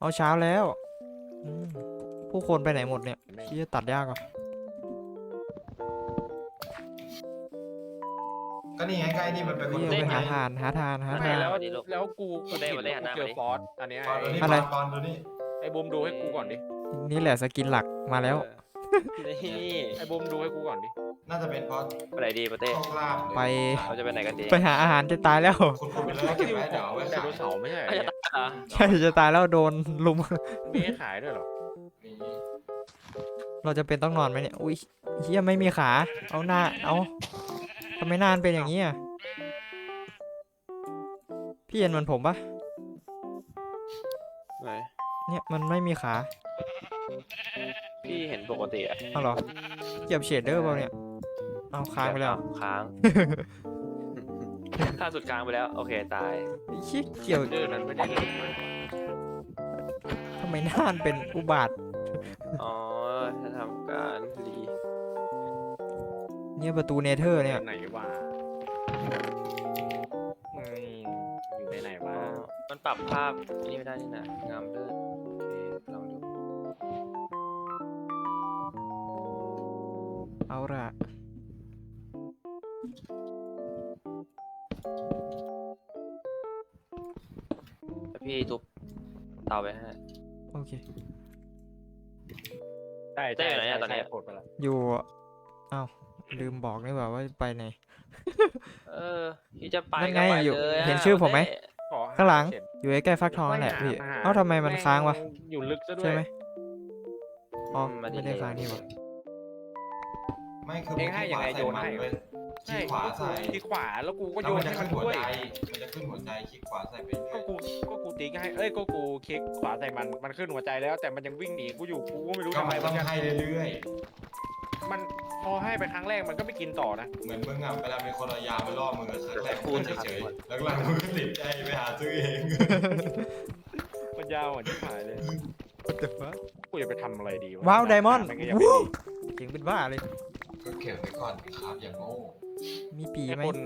เอาเช้าแล้วอืมผู้คนไปไหนหมดเนี่ยที่จะตัดยากอะก็นี่ไงใกล้นี่มันเป็นคนนี่ดูไปไงหาทานหาทานหาไม่ทาน แล้วดีลูกแล้วกูกูมาได้เห็นมาได้หันหน้ากูเจอมาดิฟอสอันเนี้ยก่อนดูนี่อะไรก่อนดูนี่ไอ้บูมดูให้กูก่อนดินี่แหละสกินหลักมาแล้ว นี่ไอ้บูมดูให้กูก่อนดิน่าจะเป็นเพราะไปไหนดีปะเต้โชคลาภหรือไป เราจะไปไหนกันดี ไปหาอาหารจะตายแล้ว คุณคุณไปเลิกเก็บไว้เดี๋ยวเอาไว้ไดขายโนเสาร์ไม่ใช่เหรอไม่เนี่ย ใช่ตาใช่จะตายแล้วโดนลุม มีให้ขายด้วยเหรอนี่เราจะเป็นต้องนอนไหมเนี่ยอุ้ยเฮียไม่มีขา เอาหน้า เอาทำไมหน้ามันเป็นอย่างนี้อะพี่เห็นเหมันผมปะไหนเนี่ยมันไม่มีขาพี่เห็นปกติอะเอาเหรอเหยียบเชดเดอร์เปล่าเนี่ยเอาค้างไปแล้ว ค้าง ถ้าสุดค้างไปแล้ว โอเคตายไอ้ชิเกี่ยวเดือนนั้นไม่ได้เล่นมาทำไมหน้ามันเป็นอุบาท อ๋อจะทำการรีเนี่ยประตูเนเธอร์เนี่ย ไหนวะอืมอยู่ในไหนอ๋วะอมันปรับภาพนี่ไม่ได้นี่นะงามเลิศโอเคลองดูเอาละ พี่ทุบเตาไปให้ โอเค ใช่เต้อยู่ไหนอะตอนเนี้ยใช่กดไปละอยู่อ้าวลืมบอกนี่หว่าว่าไปไหน เออพี่จะไปนั่นไงก็ปอยู่ละเห็นชื่อผมไหมเต้ขอข้างหลังเจ็ดอยู่ใกล้ๆฟักทองนั่นแหละพี่ ไม่หา เอ้าทำไมมันค้างวะแอยู่ลึกซะด้วยใช่ไหม อ๋ออืไม่ได้ค้างนี่หว่า ไม่คือเองให้ยังไงโยนให้เลย คลิกขวาใส่ที่ขวาแล้วกูก็แล้โยวมันนให้จะมัขึ้นนหัวด้วยใจมันจะขึ้นหัวใจคลิกขวาใส่ไปก็เรื่อยกูก็กูติ๊กให้เอ้ยก็กูคลิกขวาใส่มันมันขึ้นหัวใจแล้ว แต่มันยังวิ่งหนีกูอยู่กูก็ไม่รู้ก็ทำไมมันมัต้อนงจะให้เรื่อยมันพอให้ไปครั้งแรกมันก็ไม่กินต่อนะๆ เหมือนมึงอะเวลามีคนเอายามาล่อมึงอะครั้งแรกมึงเฉยๆแล้วหลังๆมึงก็ติดใจไปหาซื้อเอง มันยาวอะที่หายเลย What the fuck กูจะไปทำอะไรดีว้าวไดมอนด์มันก็ยังไม่วู้ดีเจ๋งเป็นบ้าเลยก็เก็บไว้ก่อนครับอย่างโง่ มีปีไอ้ไหมคน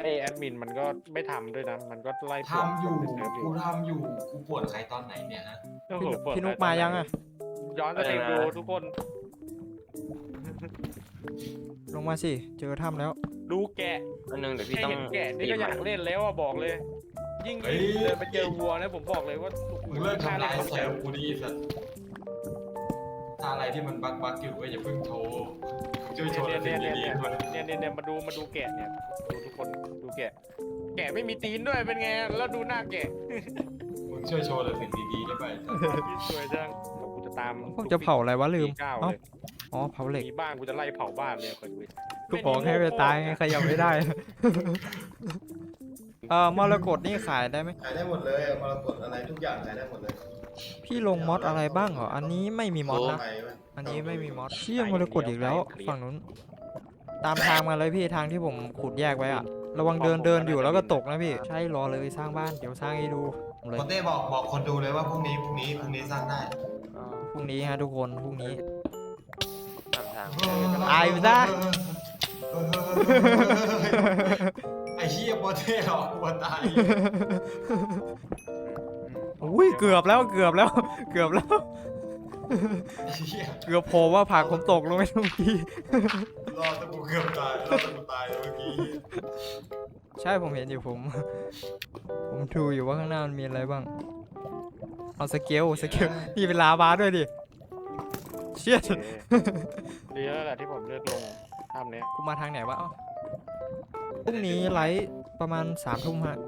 ไอแอดมินมันก็ไม่ทำด้วยนะ มันก็ไล่ทำอยู่ปวดในเซิร์ฟอยู่กูทำอยู่ กูปวดใครตอนไหนเนี่ยฮะ โอ้โหปวดพี่นุกมายังอะ ย้อนสเต็ปดูทุกคน ลงมาสิ เจอถ้ำแล้ว ดูแกะอันนึงเดี๋ยวพี่แค่ต้องเห็นแกะนี่ก็อยากเล่นแล้วอะบอกเลย ยิ่งเฮ้ย เดินไปเจอวัวนะผมบอกเลยว่ามึงเลิกทำลายน่เซลล์กูดีสัตว์ถ้า อะไรที่มันบั๊กบักอยู่ก็อย่าเพิ่งโทรช่วยโชว์แต่สิ่งดีๆด้วยเนี่ยเนี่ยเนี่ยมาดูมาดูแกะเนี่ยดูทุกคนดูแกะ แกะไม่มีตีนด้วยเป็นไงแล้วดูหน้าแกะมึงช่วยโชว์แต่สิ่งดีๆได้ไหมพี่สวยจังกูจะตามพวกจะเผาอะไรวะลืมเก้าเอ้าเลยอ๋อเผาเหล็กมีบ้านกูจะไล่เผาบ้านเลยคอยดูดิกูบอกให้ไปตายไงขยับไม่ได้เออมรกตนี่ขายได้ไหมขายได้หมดเลยมรกตอะไรทุกอย่างขายได้หมดเลย พี่ลงมอดอะไรบ้างเหรอ อันนี้ไม่มีมอดนะไปไหมอันนี้ไม่มีมอสเชี่ยมรกตอีกแล้ว ฝั่งนู้น ตามทางมาเลยพี่ทางที่ผมขุดแยกไว้อะระวังเดินเดินอยู่แล้วก็ตกนะพี่ ใช่รอเลยสร้างบ้านเดี๋ยวสร้างให้ดูเลยโคเต้บอกบอกคนดูเลยว่าพรุ่งนี้พรุ่งนี้พรุ่งนี้สร้างได้อ๋อพรุ่งนี้ฮะทุกคนพรุ่งนี้ตามทางตายไปซะไอ้เหี้ยโคเต้หรอกกลัวตายอุ้ย เกือบแล้วเกือบแล้วเกือบแล้วไอ้เหี้ยเกือบโผล่ว่าผักผมตกลงไปตรงนี้ รอดแต่กูเกือบตายรอดแต่กูตายเมื่อกี้ใช่ผมเห็นอยู่ผม ผมดูอยู่ว่าข้างหน้ามันมีอะไรบ้าง เอาสเกลสเกลนี่เป็นลาบาด้วยดิเชี่ยดีแล้วแหละที่ผมเลือกลงทำเนี้ยกูมาทางไหนวะเอ้าพรุ่งนี้ไลฟ์ประมาณสามทุ่มฮะ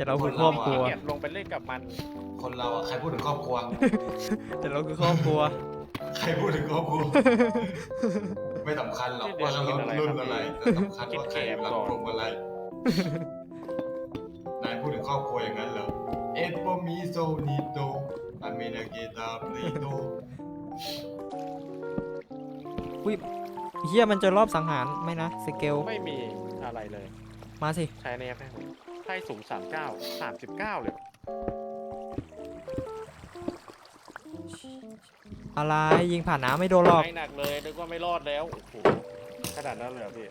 แต่เราคือครอบครัว เก็บลงไปเล่นกับมัน คนเราอะใครพูดถึงครอบครัว แต่เราคือครอบครัว ใครพูดถึงครอบครัว ไม่สำคัญหรอกว่าเขารุ่นอะไรแต่สำคัญว่าใครอยู่หลังกลุ่มอะไร นายพูดถึงครอบครัวอย่างนั้นเหรอ เอ็ดโปมิโซนิโตอเมนาเกตาปริโตเฮียมันจะรอบสังหารไหมนะสเกลไม่มีอะไรเลย มาสิ ใช้ในแอปให้ผม ไพ่สูงสามเก้าสามสิบเก้าเลยอะไรยิงผ่านน้ำไม่โดนหรอก ไม่หนักเลยนึกว่าไม่รอดแล้วโอ้โหขนาดนั้นเลยเหรอพี่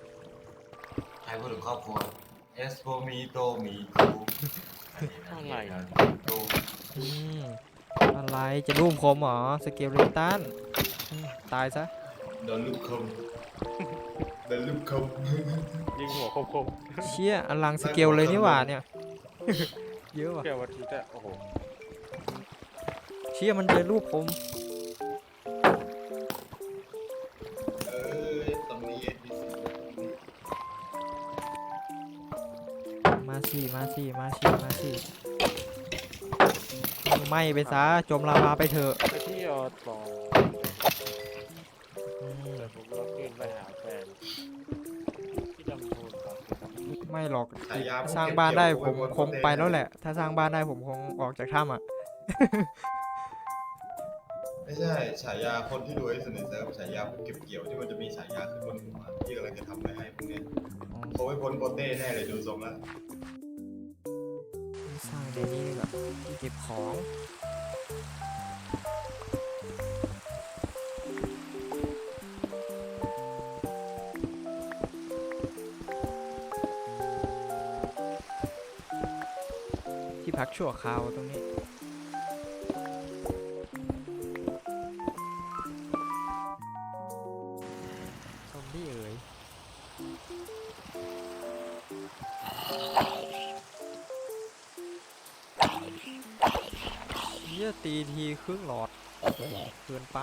ใครพูดถึงครอบครัวเอสโปมิโตมิโตอะไรดูอืมอะไรจะรูมคมเหรอสเกลเลตันอืมตายซะ โดนลูกคมโดนลูกคม ยิงหัวคมเชี่ยอลังสเกลเลยนี่หว่าเนี่ย เยอะๆว่ะ เกี่ยวกับทีแต่โอ้โหเชี่ยมันเจอรูปคมเออตรงนี้มาสิมาสิมาสิมาสิไหม่ไปซะจมลาวาไปเถอะ ไปที่ออตออืม แต่ผมก็ขึ้นไปหา ไม่หรอกฉายาพวกสร้างเก็บ้านได้เกี่ยวผมโอ้ย คงไปแล้วแหละ ถ้าสร้างบ้านได้ผมคงออกจากถ้ำอะ ไม่ใช่ฉายาคนที่รวยที่สุดในเซิร์ฟฉายาพวกเก็บเกี่ยวที่มันจะมีฉายาขึ้นบนหัวที่กำลังจะทำไว้ให้พวกเนี้ยเขาไม่พ้นโปเต้แน่เลยดูทรงแล้วสร้างในนี้ดีกว่าที่เก็บของ ที่พักชั่วคราวตรงนี้ซอมบี้เอ๋ยเยี่ยตีทีครึ่งหลอดเกินไป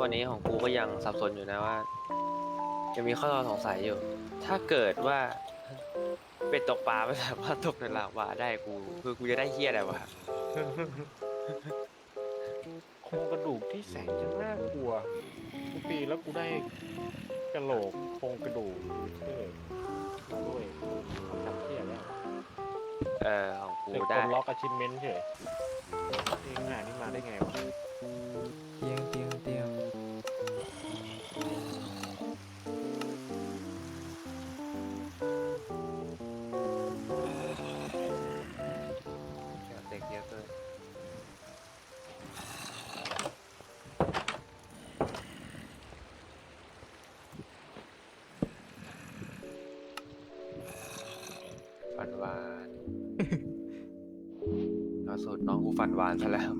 วันนี้วันนี้ของกูก็ยังสับสนอยู่นะว่ายังมีข้อสงสัยอยู่ ถ้าเกิดว่าเป็ดตกปลาไม่สามารถตกในลาวาได้กู คือกูจะได้เฮี้ยอะไรวะโครงกระดูกที่แสนจะน่ากลัวกูปีแล้วกูได้กระโหลกโครงกระดูกเออมาด้วยทำเที่ยแล้วเออของกูเด็กคได้นล็อกอาชิมเมนต์เฉยเองงานนี่มาได้ไงวะ สุดน้องกูฟันหวานซะแล้ว